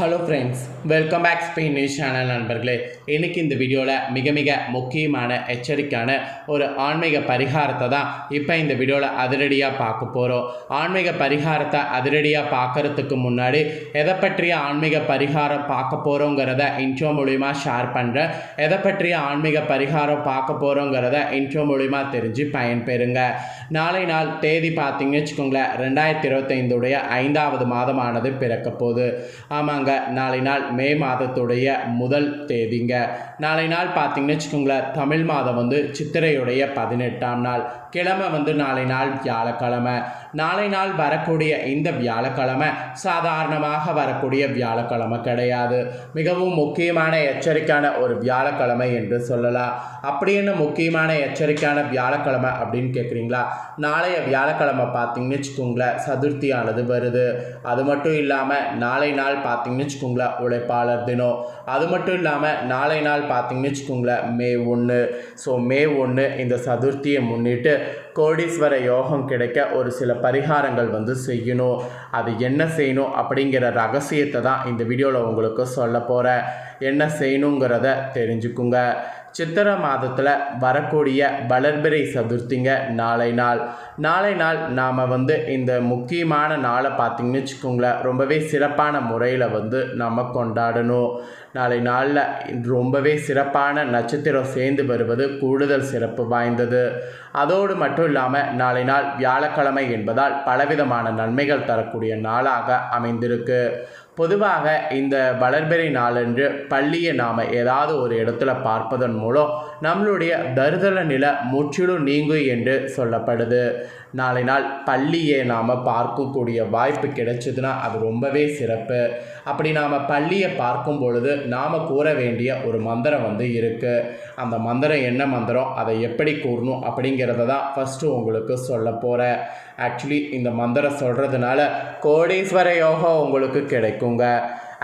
Hello friends welcome back Spain news channel நண்பர்களே. இன்றைக்கி இந்த வீடியோவில் மிக மிக முக்கியமான எச்சரிக்கையான ஒரு ஆன்மீக பரிகாரத்தை தான் இப்போ இந்த வீடியோவில் அதிரடியாக பார்க்க போகிறோம் ஆன்மீக பரிகாரத்தை அதிரடியாக பார்க்கறதுக்கு முன்னாடி எதை பற்றிய ஆன்மீக பரிகாரம் பார்க்க போகிறோங்கிறத இன்ட்ரோ மூலிமா ஷேர் பண்ணுறேன் எதை பற்றிய ஆன்மீக பரிகாரம் பார்க்க போகிறோங்கிறத இன்ட்ரோ மூலிமா தெரிஞ்சு பயன்பெறுங்க. நாளை நாள் தேதி பார்த்தீங்கன்னு வச்சுக்கோங்களேன் ரெண்டாயிரத்தி இருபத்தைந்துடைய ஐந்தாவது மாதமானது பிறக்க போகுது. ஆமாங்க நாளை நாள் மே மாதத்துடைய முதல் தேதிங்க. நாளை நாள் பார்த்தீங்கன்னு வச்சுக்கோங்களேன் தமிழ் மாதம் வந்து சித்திரையுடைய பதினெட்டாம் நாள். கிழமை வந்து நாளை நாள் வியாழக்கிழமை. நாளை நாள் வரக்கூடிய இந்த வியாழக்கிழமை சாதாரணமாக வரக்கூடிய வியாழக்கிழமை கிடையாது. மிகவும் முக்கியமான எச்சரிக்கையான ஒரு வியாழக்கிழமை என்று சொல்லலாம். அப்படி என்ன முக்கியமான எச்சரிக்கையான வியாழக்கிழமை அப்படின்னு கேட்குறீங்களா நாளைய வியாழக்கிழமை பார்த்தீங்கன்னு வச்சுக்கோங்களேன் சதுர்த்தியானது வருது. அது மட்டும் இல்லாமல் நாளை நாள் பார்த்தீங்கன்னு வச்சுக்கோங்களேன் உழைப்பாளர் தினம். அது மட்டும் இல்லாமல் நாளை நாள் பார்த்தீங்கன்னு வச்சுக்கோங்களேன் மே ஒன்று ஸோ மே ஒன்று இந்த சதுர்த்தியை முன்னிட்டு கோடீஸ்வர யோகம் கிடைக்க ஒரு சில பரிகாரங்கள் வந்து செய்யணும். அது என்ன செய்யணும் அப்படிங்கிற ரகசியத்தை தான் இந்த வீடியோவில் உங்களுக்கு சொல்ல போகிறேன் என்ன செய்யணுங்கிறத தெரிஞ்சுக்குங்க. சித்திரை மாதத்தில் வரக்கூடிய வளர்பிறை சதுர்த்திங்க நாளை நாள். நாளை நாள் நாம் வந்து இந்த முக்கியமான நாளை பார்த்திங்கன்னு வச்சுக்கோங்களேன் ரொம்பவே சிறப்பான முறையில் வந்து நம்ம கொண்டாடணும். நாளை நாளில் ரொம்பவே சிறப்பான நட்சத்திரம் சேர்ந்து வருவது கூடுதல் சிறப்பு வாய்ந்தது. அதோடு மட்டும் இல்லாமல் நாளை நாள் வியாழக்கிழமை என்பதால் பலவிதமான நன்மைகள் தரக்கூடிய நாளாக அமைந்திருக்கு. பொதுவாக இந்த வளர்பிறை நாளன்று பள்ளியை நாம் ஏதாவது ஒரு இடத்துல பார்ப்பதன் மூலம் நம்மளுடைய தருதல நிலை முற்றிலும் நீங்கும் என்று சொல்லப்படுது. நாளை நாள் பள்ளியை நாம் பார்க்கக்கூடிய வாய்ப்பு கிடைச்சதுன்னா அது ரொம்பவே சிறப்பு. அப்படி நாம் பள்ளியை பார்க்கும் பொழுது நாம் கூற வேண்டிய ஒரு மந்திரம் வந்து இருக்குது அந்த மந்திரம் என்ன மந்திரம்? அதை எப்படி கூறணும் அப்படிங்கிறத தான் ஃபஸ்ட்டு உங்களுக்கு சொல்ல போகிறேன் ஆக்சுவலி இந்த மந்திரம் சொல்கிறதுனால கோடீஸ்வர யோகம் உங்களுக்கு கிடைக்குங்க.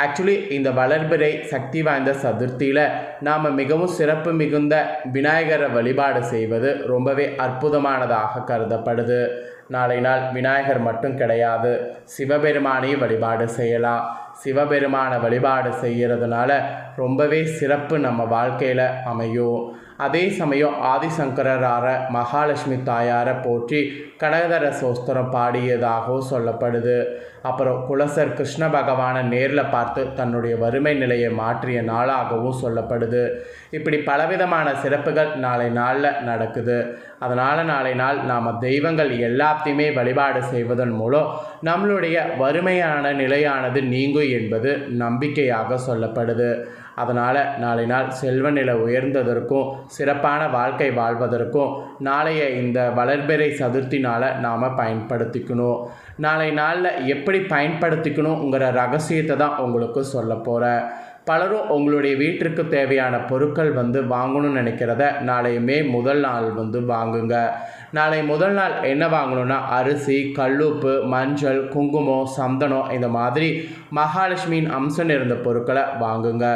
ஆக்சுவலி இந்த வளர்பிறை சக்தி வாய்ந்த சதுர்த்தியில் நாம் மிகவும் சிறப்பு மிகுந்த விநாயகரை வழிபாடு செய்வது ரொம்பவே அற்புதமானதாக கருதப்படுது. நாளை நாள் விநாயகர் மட்டும் கிடையாது. சிவபெருமானையும் வழிபாடு செய்யலாம். சிவபெருமானை வழிபாடு செய்கிறதுனால ரொம்பவே சிறப்பு நம்ம வாழ்க்கையில் அமையும். அதே சமயம் ஆதிசங்கரார மகாலட்சுமி தாயாரை போற்றி கடகதர சோஸ்திரம் பாடியதாகவும் சொல்லப்படுது. அப்புறம் குலசர் கிருஷ்ண பகவானை நேரில் பார்த்து தன்னுடைய வறுமை நிலையை மாற்றிய நாளாகவும் சொல்லப்படுது. இப்படி பலவிதமான சிறப்புகள் நாளை நாளில் நடக்குது. அதனால் நாளை நாள் நாம் தெய்வங்கள் எல்லாத்தையுமே வழிபாடு செய்வதன் மூலம் நம்மளுடைய வறுமையான நிலையானது நீங்கும் என்பது நம்பிக்கையாக சொல்லப்படுது. அதனால் நாளை நாள் செல்வ நிலை உயர்ந்ததற்கும் சிறப்பான வாழ்க்கை வாழ்வதற்கும் நாளைய இந்த வளர்பிறை சதுர்த்தினால் நாம் பயன்படுத்திக்கணும். நாளை நாளில் எப்படி பயன்படுத்திக்கணுங்கிற ரகசியத்தை தான் உங்களுக்கு சொல்ல போகிறேன் பலரும் உங்களுடைய வீட்டிற்கு தேவையான பொருட்கள் வந்து வாங்கணும்னு நினைக்கிறத நாளையுமே முதல் நாள் வந்து வாங்குங்க. நாளை முதல் நாள் என்ன வாங்கணும்னா அரிசி கல்லுப்பு மஞ்சள் குங்குமம் சந்தனம் இந்த மாதிரி மகாலட்சுமியின் அம்சம் இருந்த பொருட்களை வாங்குங்க.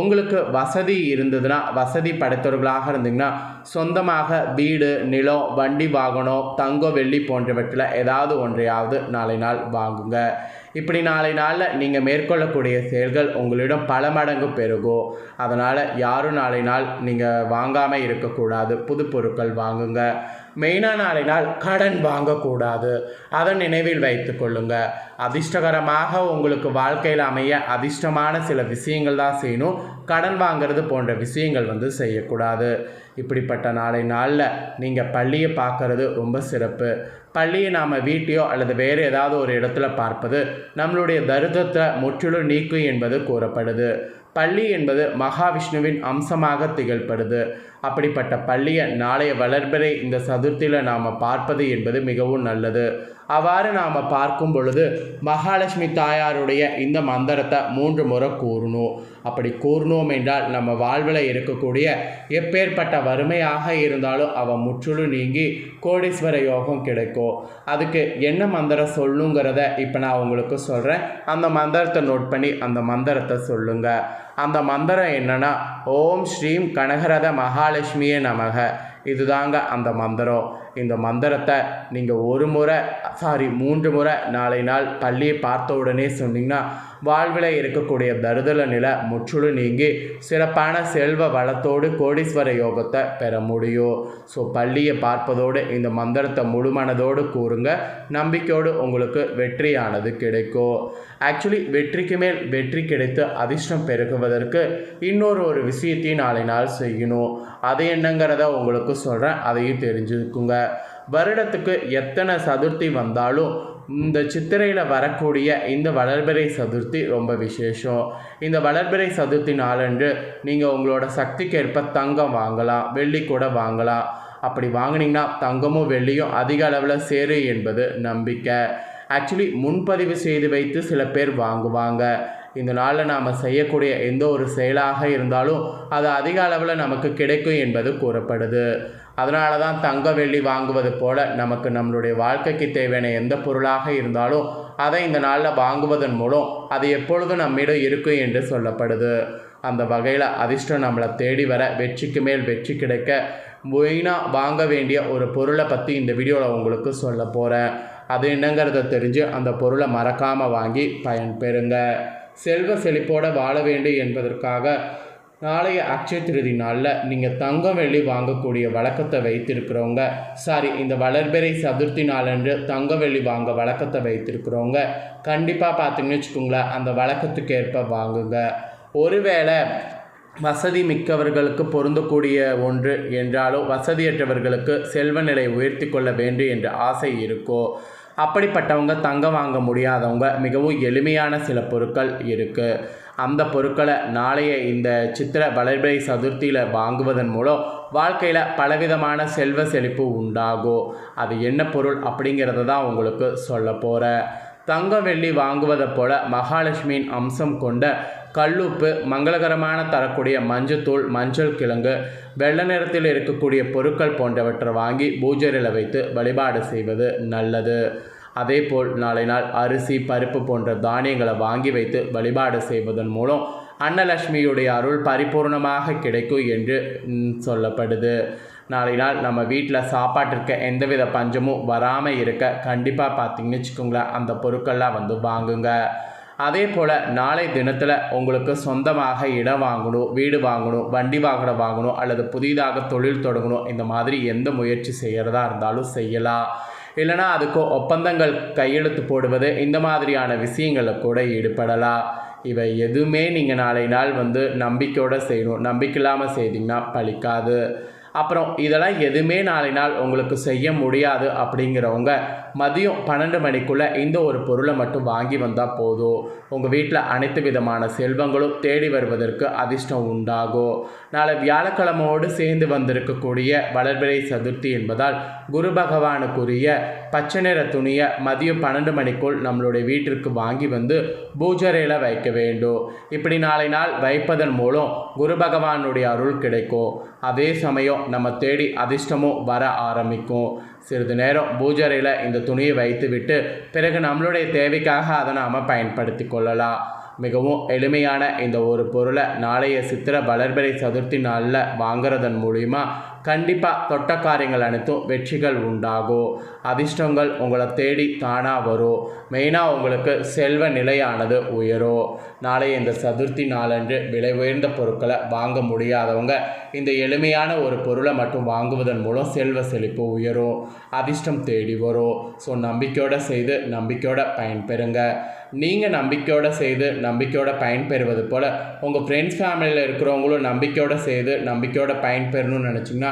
உங்களுக்கு வசதி இருந்ததுன்னா வசதி படைத்தவர்களாக இருந்தீங்கன்னா சொந்தமாக வீடு நிலம் வண்டி வாகனம் தங்கம் வெள்ளி போன்றவற்றில் ஏதாவது ஒன்றையாவது நாளை நாள் வாங்குங்க. இப்படி நாளை நாளில் நீங்கள் மேற்கொள்ளக்கூடிய செயல்கள் உங்களிடம் பல மடங்கு பெருகும் அதனால் யாரும் நாளை நாள் நீங்கள் வாங்காமல் இருக்கக்கூடாது. புது பொருட்கள் வாங்குங்க. மெயினாக நாளை நாள் கடன் வாங்கக்கூடாது. அதை நினைவில் வைத்து கொள்ளுங்க. அதிர்ஷ்டகரமாக உங்களுக்கு வாழ்க்கையில் அமைய அதிர்ஷ்டமான சில விஷயங்கள் தான் செய்யணும். கடன் வாங்கிறது போன்ற விஷயங்கள் வந்து செய்யக்கூடாது. இப்படிப்பட்ட நாளை நாளில் நீங்கள் பள்ளியை பார்க்கறது ரொம்ப சிறப்பு. பள்ளியை நாம் வீட்டையோ அல்லது வேறு ஏதாவது ஒரு இடத்துல பார்ப்பது நம்மளுடைய தரித்திரத்தை முற்றிலும் நீக்கும் என்பது கூறப்படுது. பள்ளி என்பது மகாவிஷ்ணுவின் அம்சமாக திகழ்படுது. அப்படிப்பட்ட பள்ளியை நாளைய வளர்பிறை இந்த சதுர்த்தியில் நாம் பார்ப்பது என்பது மிகவும் நல்லது. அவ்வாறு நாம் பார்க்கும் பொழுது மகாலட்சுமி தாயாருடைய இந்த மந்திரத்தை மூன்று முறை கூறணும். அப்படி கூறணும் என்றால் நம்ம வாழ்வில் இருக்கக்கூடிய எப்பேற்பட்ட வறுமையாக இருந்தாலும் அவன் முற்றிலும் நீங்கி கோடீஸ்வர யோகம் கிடைக்கும் அதுக்கு என்ன மந்திரம் சொல்லுங்கிறத இப்போ நான் உங்களுக்கு சொல்கிறேன் அந்த மந்திரத்தை நோட் பண்ணி அந்த மந்திரத்தை சொல்லுங்கள் அந்த மந்திரம் என்னன்னா ஓம் ஸ்ரீம் கனகரத மகாலட்சுமியே நமக. இதுதாங்க அந்த மந்திரம். இந்த மந்திரத்தை நீங்கள் ஒரு முறை சாரி மூன்று முறை நாளை நாள் பள்ளியை பார்த்த உடனே சொன்னீங்கன்னா வாழ்வில் இருக்கக்கூடிய தருதல நிலை முற்றிலும் நீங்கி சிறப்பான செல்வ வளத்தோடு கோடீஸ்வர யோகத்தை பெற முடியும். ஸோ பள்ளியை பார்ப்பதோடு இந்த மந்திரத்தை முழுமனதோடு கூறுங்க. நம்பிக்கையோடு உங்களுக்கு வெற்றியானது கிடைக்கும். ஆக்சுவலி வெற்றிக்கு மேல் வெற்றி கிடைத்து அதிர்ஷ்டம் பெருகுவதற்கு இன்னொரு ஒரு விஷயத்தையும் நாளை நாள் செய்யணும். அது என்னங்கிறத உங்களுக்கு சொல்கிறேன் அதையும் தெரிஞ்சுக்குங்க. வருடத்துக்கு எத்தனை சதுர்த்தி வந்தாலும் இந்த சித்திரையில் வரக்கூடிய இந்த வளர்பிறை சதுர்த்தி ரொம்ப விசேஷம். இந்த வளர்பிறை சதுர்த்தி நாளன்று நீங்கள் உங்களோட சக்திக்கேற்ப தங்கம் வாங்கலாம் வெள்ளி கூட வாங்கலாம். அப்படி வாங்கினீங்கன்னா தங்கமும் வெள்ளியும் அதிக அளவில் சேரும் என்பது நம்பிக்கை. ஆக்சுவலி முன்பதிவு செய்து வைத்து சில பேர் வாங்குவாங்க. இந்த நாளில் நாம் செய்யக்கூடிய எந்த ஒரு செயலாக இருந்தாலும் அது அதிக அளவில் நமக்கு கிடைக்கும் என்பது கூறப்படுது. அதனால தான் தங்க வெள்ளி வாங்குவது போல நமக்கு நம்மளுடைய வாழ்க்கைக்கு தேவையான எந்த பொருளாக இருந்தாலும் அதை இந்த நாளில் வாங்குவதன் மூலம் அது எப்பொழுதும் நம்மிடம் இருக்கும் என்று சொல்லப்படுது. அந்த வகையில் அதிர்ஷ்டம் நம்மளை தேடி வர வெற்றிக்கு மேல் வெற்றி கிடைக்க மெயினாக வாங்க வேண்டிய ஒரு பொருளை பற்றி இந்த வீடியோவில் உங்களுக்கு சொல்ல போகிறேன் அது என்னங்கிறத தெரிஞ்சு அந்த பொருளை மறக்காமல் வாங்கி பயன்பெறுங்க. செல்வ செழிப்போடு வாழ வேண்டும் என்பதற்காக நாளைய அக்ஷய திருதி நாளில் நீங்கள் தங்கம் வெள்ளி வாங்கக்கூடிய வழக்கத்தை வைத்திருக்கிறவங்க சாரி இந்த வளர்பிறை சதுர்த்தி நாளன்று தங்க வெள்ளி வாங்க வழக்கத்தை வைத்திருக்கிறவங்க கண்டிப்பாக பார்த்தீங்கன்னு வச்சுக்கோங்களேன் அந்த வழக்கத்துக்கு ஏற்ப வாங்குங்க. ஒருவேளை வசதி மிக்கவர்களுக்கு பொருந்தக்கூடிய ஒன்று என்றாலும் வசதியற்றவர்களுக்கு செல்வ நிலை உயர்த்தி கொள்ள வேண்டும் என்ற ஆசை இருக்கோ? அப்படிப்பட்டவங்க தங்கம் வாங்க முடியாதவங்க மிகவும் எளிமையான சில பொருட்கள் இருக்குது அந்த பொருட்களை நாளைய இந்த சித்திர வளர்பிறை சதுர்த்தியில் வாங்குவதன் மூலம் வாழ்க்கையில் பலவிதமான செல்வ செழிப்பு உண்டாகும் அது என்ன பொருள் அப்படிங்கிறத தான் உங்களுக்கு சொல்ல போகிறேன் தங்கம் வெள்ளி வாங்குவதை போல மகாலட்சுமியின் அம்சம் கொண்ட கல்லுப்பு மங்களகரமான தரக்கூடிய மஞ்சத்தூள் மஞ்சள் கிழங்கு வெள்ளை நிறத்தில் இருக்கக்கூடிய பொருட்கள் போன்றவற்றை வாங்கி பூஜரில் வைத்து வழிபாடு செய்வது நல்லது. அதேபோல் நாளை நாள் அரிசி பருப்பு போன்ற தானியங்களை வாங்கி வைத்து வழிபாடு செய்வதன் மூலம் அன்னலட்சுமியுடைய அருள் பரிபூர்ணமாக கிடைக்கும் என்று சொல்லப்படுது. நாளை நாள் நம்ம வீட்டில் சாப்பாட்டிற்கு எந்தவித பஞ்சமும் வராமல் இருக்க கண்டிப்பாக பார்த்தீங்கன்னு வச்சுக்கோங்களேன் அந்த பொருட்கள்லாம் வந்து வாங்குங்க. அதே போல் நாளை தினத்தில் உங்களுக்கு சொந்தமாக இடம் வாங்கணும் வீடு வாங்கணும் வண்டி வாகனம் வாங்கணும் அல்லது புதிதாக தொழில் தொடங்கணும் இந்த மாதிரி எந்த முயற்சி செய்கிறதா இருந்தாலும் செய்யலாம். இல்லைனா அதுக்கு ஒப்பந்தங்கள் கையெழுத்து போடுவது இந்த மாதிரியான விஷயங்களில் கூட ஈடுபடலாம். இவை எதுவுமே நீங்கள் நாளை நாள் வந்து நம்பிக்கையோடு செய்யணும். நம்பிக்கை இல்லாமல் செய்தீங்கன்னா பலிக்காது அப்புறம் இதெல்லாம் எதுவுமே நாளை நாள் உங்களுக்கு செய்ய முடியாது அப்படிங்கிறவங்க மதியம் பன்னெண்டு மணிக்குள்ளே இந்த ஒரு பொருளை மட்டும் வாங்கி வந்தால் போதும். உங்கள் வீட்டில் அனைத்து விதமான செல்வங்களும் தேடி வருவதற்கு அதிர்ஷ்டம் உண்டாகும் நாளை வியாழக்கிழமையோடு சேர்ந்து வந்திருக்கக்கூடிய வளர்பிறை சதுர்த்தி என்பதால் குரு பகவானுக்குரிய பச்சை நிற துணியை மதியம் பன்னெண்டு மணிக்குள் நம்மளுடைய வீட்டிற்கு வாங்கி வந்து பூஜரையில் வைக்க வேண்டும். இப்படி நாளை நாள் வைப்பதன் மூலம் குரு பகவானுடைய அருள் கிடைக்கும். அதே சமயம் நம்ம தேடி அதிர்ஷ்டமும் வர ஆரம்பிக்கும். சிறிது நேரம் பூஜரையில் இந்த துணியை வைத்துவிட்டு பிறகு நம்மளுடைய தேவைக்காக அதை நாம் பயன்படுத்தி கொள்ளலாம். மிகவும் எளிமையான இந்த ஒரு பொருளை நாளைய சித்திர வளர்பிறை சதுர்த்தி நாளில் வாங்குறதன் மூலிமா கண்டிப்பாக தொட்ட காரியங்கள் அனைத்தும் வெற்றிகள் உண்டாகும் அதிர்ஷ்டங்கள் உங்களை தேடி தானாக வரும் மெயினாக உங்களுக்கு செல்வ நிலையானது உயரும் நாளை இந்த சதுர்த்தி நாளன்று விலை உயர்ந்த பொருட்களை வாங்க முடியாதவங்க இந்த எளிமையான ஒரு பொருளை மட்டும் வாங்குவதன் மூலம் செல்வ செழிப்பு உயரும் அதிர்ஷ்டம் தேடி வரும் ஸோ நம்பிக்கையோடு செய்து நம்பிக்கையோடு பயன்பெறுங்க. நீங்கள் நம்பிக்கையோடு செய்து நம்பிக்கையோடு பயன்பெறுவது போல் உங்கள் ஃப்ரெண்ட்ஸ் ஃபேமிலியில் இருக்கிறவங்களும் நம்பிக்கையோடு செய்து நம்பிக்கையோடு பயன்பெறணும்னு நினச்சிங்கன்னா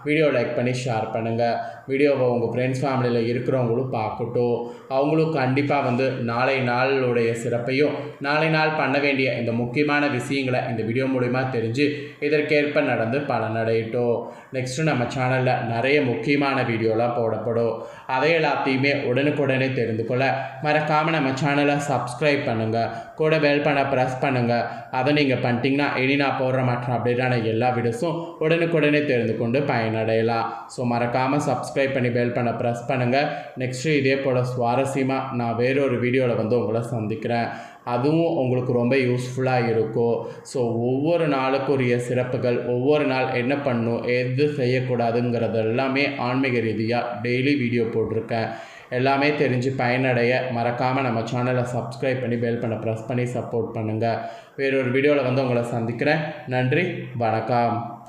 வீடியோ லைக் பண்ணி ஷேர் பண்ணுங்கள் வீடியோவை உங்கள் ஃப்ரெண்ட்ஸ் ஃபேமிலியில் இருக்கிறவங்களும் பார்க்கட்டும். அவங்களும் கண்டிப்பாக வந்து நாளை நாளுடைய சிறப்பையும் நாளை நாள் பண்ண வேண்டிய இந்த முக்கியமான விஷயங்களை இந்த வீடியோ மூலிமா தெரிஞ்சு இதற்கேற்ப நடந்து பலனடையட்டும். நெக்ஸ்ட்டு நம்ம சேனலில் நிறைய முக்கியமான வீடியோலாம் போடப்படும். அதை எல்லாத்தையுமே உடனுக்குடனே தெரிந்து கொள்ள மறக்காமல் நம்ம சேனலை சப்ஸ்கிரைப் பண்ணுங்கள் கூட பெல் பண்ண ப்ரெஸ் பண்ணுங்கள் அதை நீங்கள் பண்ணிட்டீங்கன்னா இனி நான் போடுற மாற்றம் அப்படின்னா எல்லா வீடியோஸும் உடனுக்குடனே தெரிந்து கொண்டு பயனடையலாம் ஸோ மறக்காமல் சப்ஸ்கிரைப் பண்ணி பெல் பண்ண ப்ரெஸ் பண்ணுங்கள் நெக்ஸ்ட்டு இதே போல் சுவாரஸ்யமாக நான் வேறொரு வீடியோவில் வந்து உங்களை சந்திக்கிறேன். அதுவும் உங்களுக்கு ரொம்ப யூஸ்ஃபுல்லாக இருக்கும். ஸோ ஒவ்வொரு நாளுக்குரிய சிறப்புகள் ஒவ்வொரு நாள் என்ன பண்ணும் எது செய்யக்கூடாதுங்கிறது எல்லாமே ஆன்மீக ரீதியாக டெய்லி வீடியோ போட்டிருக்கேன். எல்லாமே தெரிஞ்சு பயனடைய. மறக்காமல் நம்ம சேனலை சப்ஸ்கிரைப் பண்ணி பெல் பண்ண ப்ரெஸ் பண்ணி சப்போர்ட் பண்ணுங்கள் வேறொரு வீடியோவில் வந்து உங்களை சந்திக்கிறேன். நன்றி வணக்கம்.